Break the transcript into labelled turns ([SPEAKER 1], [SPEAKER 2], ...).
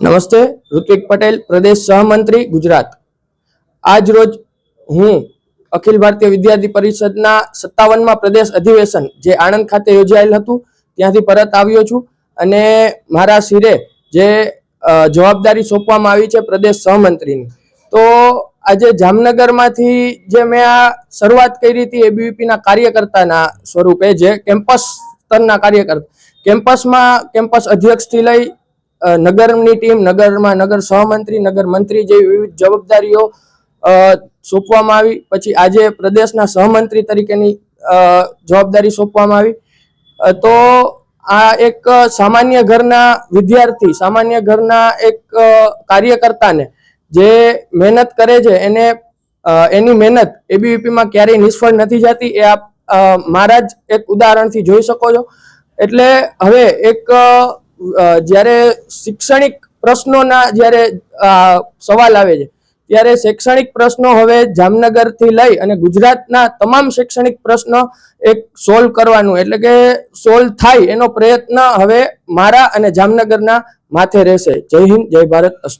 [SPEAKER 1] નમસ્તે, ઋત્વિક પટેલ, પ્રદેશ સહમંત્રી ગુજરાત. આજ રોજ હું અખિલ ભારતીય વિદ્યાર્થી પરિષદના સત્તાવનમાં પ્રદેશ અધિવેશન જે આણંદ ખાતે યોજાયેલ હતું, ત્યાંથી પરત આવ્યો છું અને મારા શિરે જે જવાબદારી સોંપવામાં આવી છે પ્રદેશ સહમંત્રીની તો આજે જામનગરમાંથી જે મેં આ શરૂઆત કરી હતી એબીવીપીના કાર્યકર્તાના સ્વરૂપે જે કેમ્પસ સ્તરના કાર્યકર્તા, કેમ્પસમાં કેમ્પસ અધ્યક્ષથી લઈ નગરની ટીમ, નગરમાં નગર સહમંત્રી, નગર મંત્રી જેવી વિવિધ જવાબદારીઓ સોંપવામાં આવી. પછી આજે પ્રદેશના સહમંત્રી તરીકેની જવાબદારી સોંપવામાં આવી. તો આ એક સામાન્ય ઘરના વિદ્યાર્થી, સામાન્ય ઘરના એક કાર્યકર્તાને જે મહેનત કરે છે, એને એની મહેનત એબીવીપીમાં ક્યારેય નિષ્ફળ નથી જતી. એ આપ મારા જ એક ઉદાહરણથી જોઈ શકો છો. એટલે હવે એક જ્યારે શૈક્ષણિક પ્રશ્નોના જ્યારે સવાલ આવે છે, ત્યારે શૈક્ષણિક પ્રશ્નો હવે જામનગરથી લઈ અને ગુજરાતના તમામ શૈક્ષણિક પ્રશ્નો એક સોલ્વ કરવાનું, એટલે કે સોલ્વ થાય એનો પ્રયત્ન હવે મારા અને જામનગરના માથે રહેશે. જય હિન્દ, જય ભારત, અસ્તુ